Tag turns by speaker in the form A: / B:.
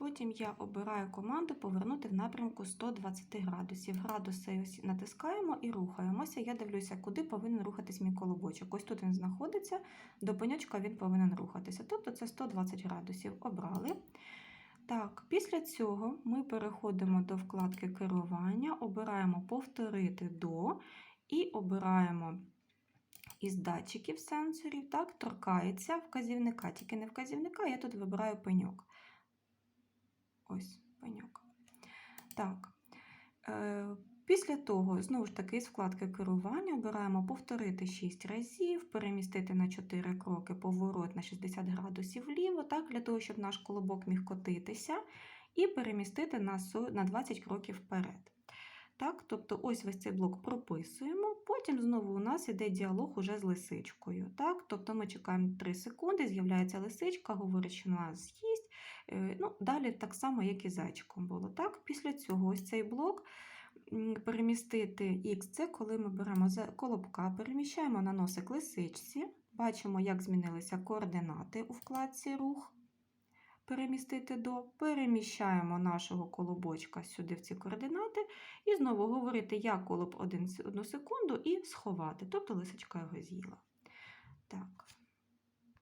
A: Потім я обираю команду повернути в напрямку 120 градусів. Градуси ось натискаємо і рухаємося. Я дивлюся, куди повинен рухатись мій колобочок. Ось тут він знаходиться, до пеньочка він повинен рухатися. Тобто це 120 градусів. Обрали. Так, після цього ми переходимо до вкладки керування, обираємо повторити до і обираємо із датчиків сенсорів, так, торкається вказівника, тільки не вказівника, я тут вибираю пеньок. Ось пеньок. Так. Е, після того, знову ж таки, з вкладки керування обираємо повторити 6 разів, перемістити на 4 кроки поворот на 60 градусів вліво, так, для того, щоб наш колобок міг котитися, і перемістити на 20 кроків вперед. Так, тобто ось весь цей блок прописуємо, потім знову у нас іде діалог уже з лисичкою. Так? Тобто ми чекаємо 3 секунди, з'являється лисичка, говорить, що нас з'їсть. Е, Ну, далі так само, як і зайчиком було. Так? Після цього ось цей блок перемістити X, це коли ми беремо за колобка, переміщаємо на носик лисичці, бачимо, як змінилися координати у вкладці рух. Перемістити до, переміщаємо нашого колобочка сюди в ці координати, і знову говорити я колоб один, одну секунду і сховати, тобто лисичка його з'їла. Так.